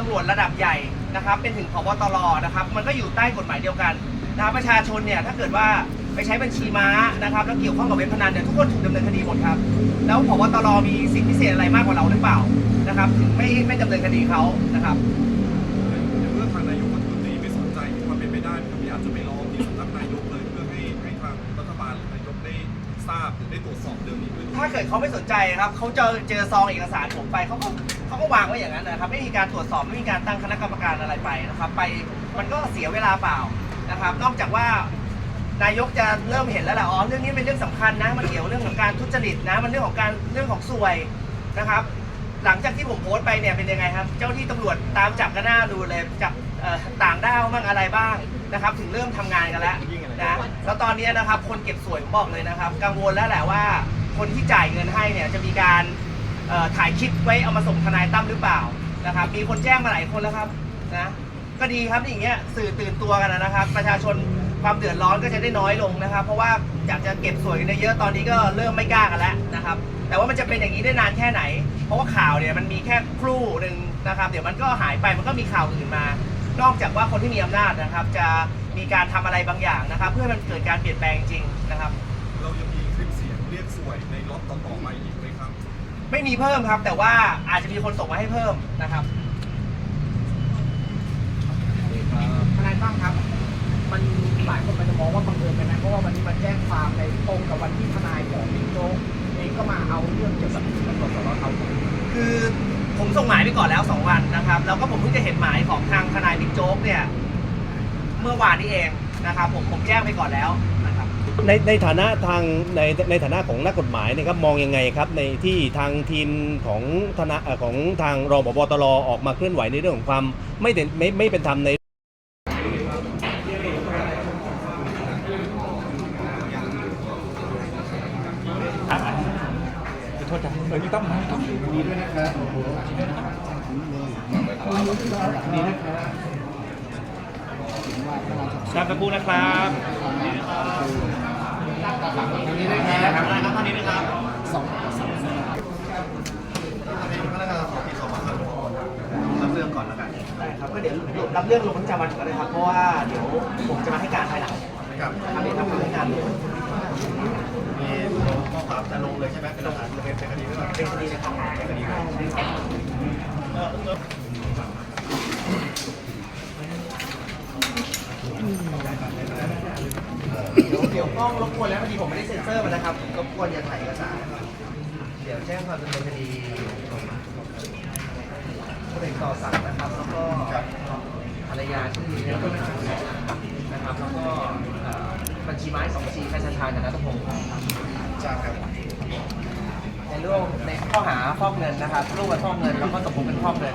ตำรวจระดับใหญ่นะครับ เป็นถึงพบตรนะครับ มันก็อยู่ใต้กฎหมายเดียวกันนะครับประชาชนเนี่ยถ้าเกิดว่าไปใช้บัญชีม้านะครับแล้วเกี่ยวข้องกับเว็บพนันเนี่ยทุกคนถูกดำเนินคดีหมดครับ แล้วพบตรมีสิทธิพิเศษอะไรมากกว่าเราหรือเปล่านะครับ ถึงไม่ไม่ดำเนินคดีเขานะครับในเมื่อทางนายกรัฐมนตรีไม่สนใจมีความเป็นไปได้ไหมครับที่อาจจะไปร้องที่สำนักนายกเลยเพื่อให้ให้ทางรัฐบาลหรือนายกได้ทราบหรือได้ตรวจสอบเรื่องนี้ด้วยถ้าเกิดเขาไม่สนใจครับเขาเจอเจอซองเอกสารผมไปเขาก็ เขาก็วางไว้อย่างนั้นนะครับ ไม่มีการตรวจสอบไม่มีการตั้งคณะกรรมการอะไรไปนะครับ ไปมันก็เสียเวลาเปล่านะครับ นอกจากว่านายกจะเริ่มเห็นแล้วแหละอ๋อเรื่องนี้เป็นเรื่องสำคัญนะ มันเกี่ยวเรื่องของการทุจริตนะ มันเรื่องของการเรื่องของสวยนะครับ หลังจากที่ผมโพสต์ไปเนี่ยเป็นยังไงครับ เจ้าที่ตำรวจตามจับกันหน้าดูเลยจับต่างด้าวบ้างอะไรบ้างนะครับ ถึงเริ่มทำงานกันแล้วนะแล้วตอนนี้นะครับ คนเก็บสวยผมบอกเลยนะครับ กังวลแล้วแหละว่า คนที่จ่ายเงินให้เนี่ยจะมีการ เอ่อถ่ายคลิปไว้เอามาส่งทนายตั้มหรือเปล่านะครับ มีคนแจ้งมาหลายคนแล้วครับนะก็ดีครับอย่างเงี้ยสื่อตื่นตัวกันนะครับ ประชาชนความเดือดร้อนก็จะได้น้อยลงนะครับ เพราะว่าอยากจะเก็บสวยกันเยอะตอนนี้ก็เริ่มไม่กล้ากันแล้วนะครับ แต่ว่ามันจะเป็นอย่างนี้ได้นานแค่ไหน เพราะว่าข่าวเนี่ยมันมีแค่ครู่หนึ่งนะครับ เดี๋ยวมันก็หายไปมันก็มีข่าวอื่นมา นอกจากว่าคนที่มีอำนาจนะครับ จะมีการทำอะไรบางอย่างนะครับ เพื่อให้มันเกิดการเปลี่ยนแปลงจริงๆนะครับ เรายังมีคลิปเสียงเรียกสวยในล็อตต่อๆไปอีกไหม ไม่มีเพิ่มครับ แต่ว่าอาจจะมีคนส่งมาให้เพิ่มนะครับทนายตั้มครับ มันหลายคนมันจะมองว่าบังเอิญไปนะเพราะว่าวันนี้มาแจ้งความในตรงกับวันที่ทนายของบิ๊กโจ๊กเองก็มาเอาเรื่องเกี่ยวกับตำรวจสนเขาคือผมส่งหมายไปก่อนแล้ว 2 วันนะครับ แล้วก็ผมเพิ่งจะเห็นหมายของทางทนายบิ๊กโจ๊กเนี่ย เมื่อวานนี้เองนะครับ ผมผมแจ้งไปก่อนแล้วนะครับ ในในฐานะทางในในฐานะของนักกฎหมายเนี่ยครับมองยังไงครับในที่ทางทีมของธนาของทางรองผบตรออกมาเคลื่อนไหวในเรื่องของความไม่เด่นไม่ไม่เป็นธรรมในครับกระปูนะครับนี่นะครับอะไรครับ ตอนนี้นะครับสองสองรับเรื่องก่อนแล้วกันได้ครับก็เดี๋ยวรับเรื่องลงบันทึกประจำวันก่อนเลยครับเพราะว่าเดี๋ยวผมจะมาให้การภายหลังครับถ้าไม่ทำให้การเลยมีข้อความจะลงเลยใช่ไหมเป็นหลักฐานเป็นคดีด้วยเปล่าเป็นคดีนะครับเป็นคดีด้วยเดี๋ ยวเดี๋ยวกล้องรบกวนแล้วพอดีผมไม่ได้เซ็นเซอร์มันนะครับรบกวนอย่าถ่ายเอกสารนะครับเดี๋ยวแจ้งความดำเนินคดีผู้เอกต่อสั่งนะครับ แล้วก็ภรรยาที่มีเรื่องปัญหานะครับ แล้วก็เอ่อบัญชีไม้สองบัญชีแฟชชากับนัทพงศ์ใช่ครับในเรื่องในข้อหาฟอกเงินนะครับร่วมกันฟอกเงินแล้วก็ตกลงเป็นฟอกเงิน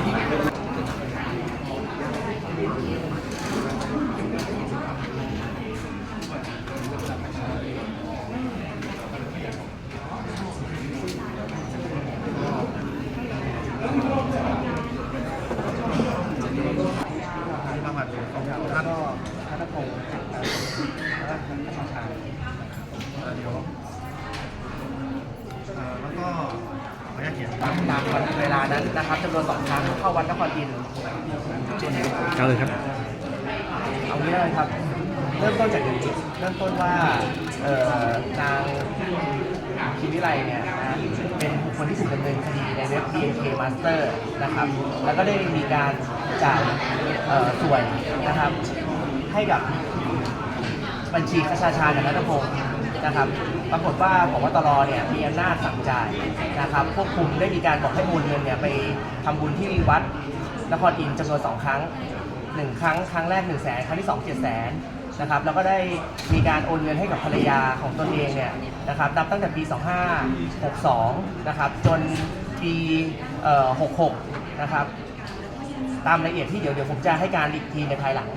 แล้วก็นัทพงศ์แล้วก็นัทชาแล้วก็ขออนุญาตเขียนตามตามวันเวลานั้นนะครับจำนวนสองครั้งเข้าวันนครอินทร์เอาเลยครับ เอางี้เลยครับ เริ่มต้นจากอย่างนี้เริ่มต้นว่าเอ่อนางคิมวิไลเนี่ยนะเป็นคคลที่ถูกดำเนินคดีในเว็บ BNK Master นะครับ แล้วก็ได้มีการจ่ายเอ่อส่วนนะครับ ให้กับบัญชีคชาชากับนัทพงศ์นะครับ ปรากฏว่าพบตรเนี่ยมีอำนาจสั่งจ่ายนะครับควบคุมได้มีการบอกให้มูลเงินเนี่ยไปทำบุญที่วัดนครอินทร์จำนวนสองครั้งหนึ่งครั้ง ครั้งแรก1นึ่งแสนครั้งที่สองเจ็ดแสน นะครับ แล้วก็ได้มีการโอนเงินให้กับภรรยาของตนเองเนี่ยนะครับนับตั้งแต่ปี 2562 นะครับ จนปีเอ่อ66 นะครับ ตามรายละเอียดที่เดี๋ยวเดี๋ยวผมจะให้การอีกทีในภายหลัง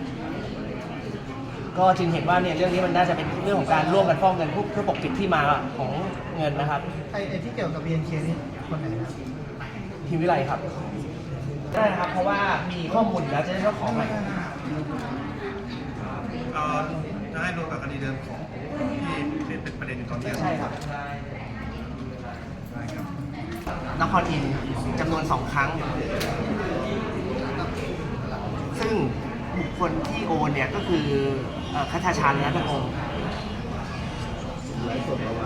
ก็จึงเห็นว่าเนี่ยเรื่องนี้มันน่าจะเป็นเรื่องของการร่วมกันฟอกเงินเพื่อเพื่อปกปิดที่มาของเงินนะครับไอ้ไอ้ที่เกี่ยวกับ BNK นี่คนไหนนะพิมพ์วิไลครับได้ครับ เพราะว่ามีข้อมูลอยู่แล้วจะได้เจ้าของใหม่ เอ่อจะให้รวมกับคดีเดิมของที่เป็นประเด็นอยู่ตอนนี้ ใช่ครับได้ครับนครอินทร์จำนวนสองครั้ง ซึ่งบุคคลที่โอนเนี่ยก็คือเอ่อคัชาชาญรัตนงศ์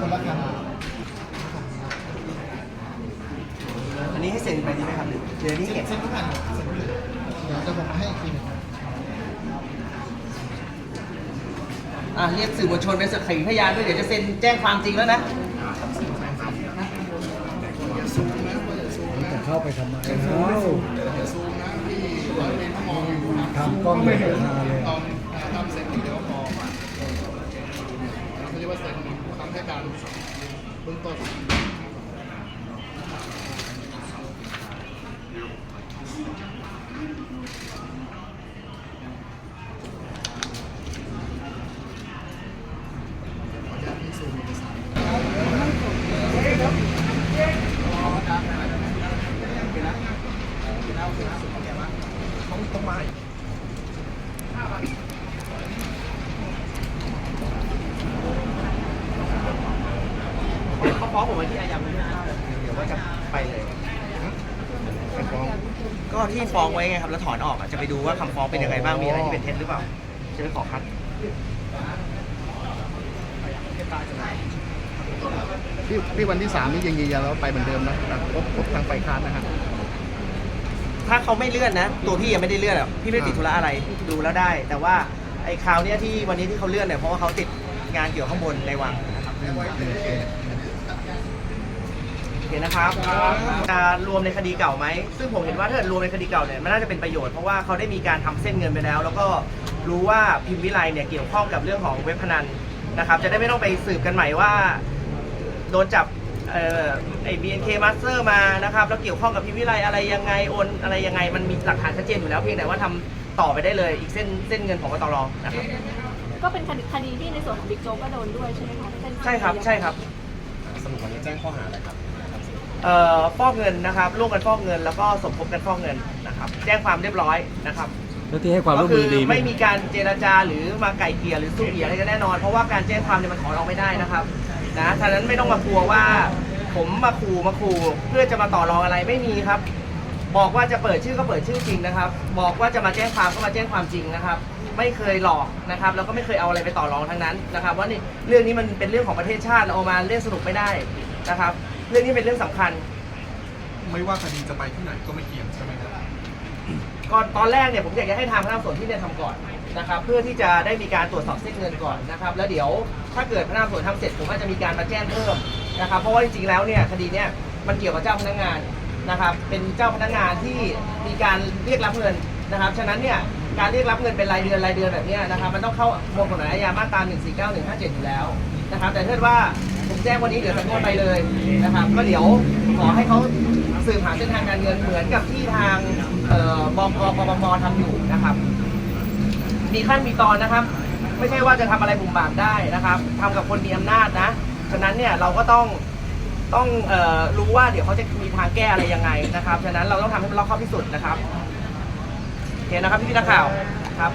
คนละครั้งอันนี้ให้เซ็นไปดีไหมครับหรือเดี๋ยวนี้เก็บเส้นทุกอันเดี๋ยวจะผมมาให้อีกทีหนึง อะเรียกสื่อมวลชนเป็นสักขีพยานด้วยเดี๋ยวจะเซ็นแจ้งความจริงแล้วนะ จะเข้าไปทำไมเล่าทำกล้องไม่เห็นมาเลยตอนทำเสร็จเดี๋ยวพอเขาเรียกว่าเสร็จคำให้การเบื้องต้น ต้องต้องมาอีก เขา ฟ้องผมไว้ที่อาญาไม่ได้เดี๋ยวว่าจะไปเลยก็ที่ฟ้องไว้ไงครับแล้วถอนออกอะจะไปดูว่าคำฟ้องเป็นยังไงบ้างมีอะไรที่เป็นเท็จหรือเปล่าจะไปขอคัดพี่พี่วันที่สามนี่ยังยืนยันแล้วาไปเหมือนเดิมนะพบพบทางไฟค้านนะฮะถ้าเขาไม่เลื่อนนะ ตัวพี่ยังไม่ได้เลื่อนอะพี่ไม่ติดธุระอะไรดูแล้วได้ แต่ว่าไอ้คราวเนี้ยที่วันนี้ที่เขาเลื่อนเนี่ยเพราะว่าเขาติดงานเกี่ยวข้างบนในวังนะครับเห็นนะครับจะรวมในคดีเก่าไหม ซึ่งผมเห็นว่าถ้าเกิดรวมในคดีเก่าเนี่ยมันน่าจะเป็นประโยชน์เพราะว่าเขาได้มีการทำเส้นเงินไปแล้ว แล้วก็รู้ว่าพิมพ์วิไลเนี่ยเกี่ยวข้องกับเรื่องของเว็บพนันนะครับ จะได้ไม่ต้องไปสืบกันใหม่ว่าโดนจับเอ่อไอ้ BNK Master มานะครับแล้วเกี่ยวข้องกับพิมพ์วิไลอะไรยังไงโอนอะไรยังไงมันมีหลักฐานชัดเจนอยู่แล้วเพียงแต่ว่าทำต่อไปได้เลยอีกเส้นเส้นเงินของกตรนะครับก็เป็นคดีคดีที่ในส่วนของบิ๊กโจ๊กก็โดนด้วยใช่ไหมคะเป็นใช่ครับใช่ครับสรุปวันนี้แจ้งข้อหาอะไรครับเอ่อ ฟอกเงินนะครับร่วมกันฟอกเงิน แล้วก็สมคบกันฟอกเงินนะครับแจ้งความเรียบร้อยนะครับแล้วที่ให้ความร่ก็วมคืมือดีไหมไม่มีการเจรจาหรือมาไก่เกลี่ยหรือสู้เกลี่ยอะไรกันแน่นอน เพราะว่าการแจ้งความเนี่ยมันถอนออกไม่ได้นะครับนะฉะนั้นไม่ต้องมากลัวว่า ผมมาขู่มาขู่เพื่อจะมาต่อรองอะไรไม่มีครับ บอกว่าจะเปิดชื่อก็เปิดชื่อจริงนะครับ บอกว่าจะมาแจ้งความก็มาแจ้งความจริงนะครับ ไม่เคยหลอกนะครับแล้วก็ไม่เคยเอาอะไรไปต่อรองทั้งนั้นนะครับว่านี่เรื่องนี้มันเป็นเรื่องของประเทศชาติเราเอามาเล่นสนุกไม่ได้นะครับ เรื่องนี้เป็นเรื่องสำคัญ ไม่ว่าคดีจะไปที่ไหนก็ไม่เกี่ยงใช่ไหมครับ ก่อนตอนแรกเนี่ยผมอยากจะให้ทางพนักงานสอบสวนที่เนี่ยทำก่อนนะครับเพื่อที่จะได้มีการตรวจสอบเส้นเงินก่อนนะครับแล้วเดี๋ยวถ้าเกิดพนักงานสอบสวนทำเสร็จผมอาจจะมีการมาแจ้งเพิ่มนะครับเพราะว่าจริงๆแล้วเนี่ยคดีเนี่ยมันเกี่ยวกับเจ้าพนักงานนะครับเป็นเจ้าพนักงานที่มีการเรียกรับเงินนะครับฉะนั้นเนี่ยการเรียกรับเงินเป็นรายเดือนรายเดือนแบบเนี้ยนะครับมันต้องเข้าหมวดกฎหมายอาญามาตรา149 157อยู่แล้วนะครับแต่ถ้าว่า ผมแจ้งวันนี้เดี๋ยวสำนวนไปเลยนะครับก็เดี๋ยวขอให้เขาสืบหาเส้นทางการเงินเหมือนกับที่ทางเอ่อบกปปปทำอยู่นะครับ มีขั้นมีตอนนะครับ ไม่ใช่ว่าจะทำอะไรบุ่มบามได้นะครับทำกับคนมีอำนาจนะฉะนั้นเนี่ยเราก็ต้องต้องออรู้ว่าเดี๋ยวเขาจะมีทางแก้อะไรยังไงนะครับ ฉะนั้นเราต้องทำให้มันรอบคอบที่สุดนะครับโอเคนะครับพี่นักข่าวครับ